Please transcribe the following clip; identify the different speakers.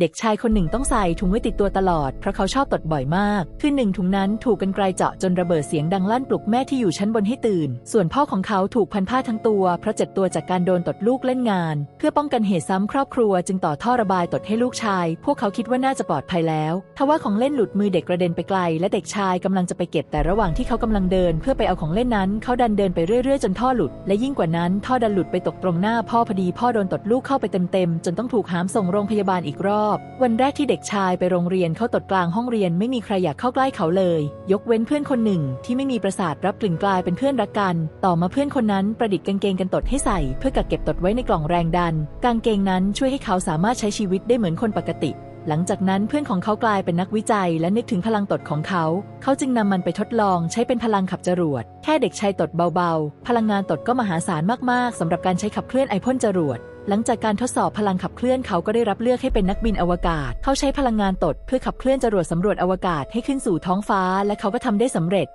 Speaker 1: เด็กชายคนหนึ่งต้องใส่ถุงไว้ติดตัวตลอด เพราะเขาชอบตดบ่อยมาก คือหนึ่งถุงนั้นถูกกันไกลเจาะจนระเบิดเสียงดังลั่นปลุกแม่ที่อยู่ชั้นบนให้ตื่น ส่วนพ่อของเขาถูกพันผ้าทั้งตัว เพราะเจ็บตัวจากการโดนตดลูกเล่นงาน เพื่อป้องกันเหตุซ้ำครอบครัว จึงต่อท่อระบายตดให้ลูกชาย พวกเขาคิดว่าน่าจะปลอดภัยแล้วทว่าของเล่นหลุดมือเด็กกระเด็นไปไกล และเด็กชายกำลังจะไปเก็บแต่ระหว่างที่เขากำลังเดิน เพื่อไปเอาของเล่นนั้น เขาดันเดินไปเรื่อยๆ จนท่อหลุด และยิ่งกว่านั้น ท่อดันหลุดไปตกตรงหน้าพ่อพอดี พ่อโดนตดลูกเข้าไปเต็มๆจนต้องถูกหามส่งโรงพยาบาลอีกรอบวันแรกที่เด็กชายไปโรงเรียนเขาตดกลางห้องเรียนไม่มีใครอยากเข้าใกล้เขาเลย ยกเว้นเพื่อนคนหนึ่ง ที่ไม่มีประสาทรับกลิ่นกลายเป็นเพื่อนรักกัน ต่อมาเพื่อนคนนั้นประดิษฐ์กางเกงกันตดให้ใส่ เพื่อกักเก็บตดไว้ในกล่องแรงดัน กางเกงนั้นช่วยให้เขาสามารถใช้ชีวิตได้เหมือนคนปกติ หลังจากนั้นเพื่อนของเขากลายเป็นนักวิจัย และนึกถึงพลังตดของเขา เขาจึงนำมันไปทดลองใช้เป็นพลังขับจรวด แค่เด็กชายตดเบาๆ พลังงานตดก็มหาศาลมากๆสำหรับการใช้ขับเคลื่อนไอพ่นจรวด หลังจากการทดสอบพลังขับเคลื่อนเขาก็ได้รับเลือกให้เป็นนักบินอวกาศ เขาใช้พลังงานตด เพื่อขับเคลื่อนจรวดสำรวจอวกาศให้ขึ้นสู่ท้องฟ้า และเขาก็ทำได้สำเร็จ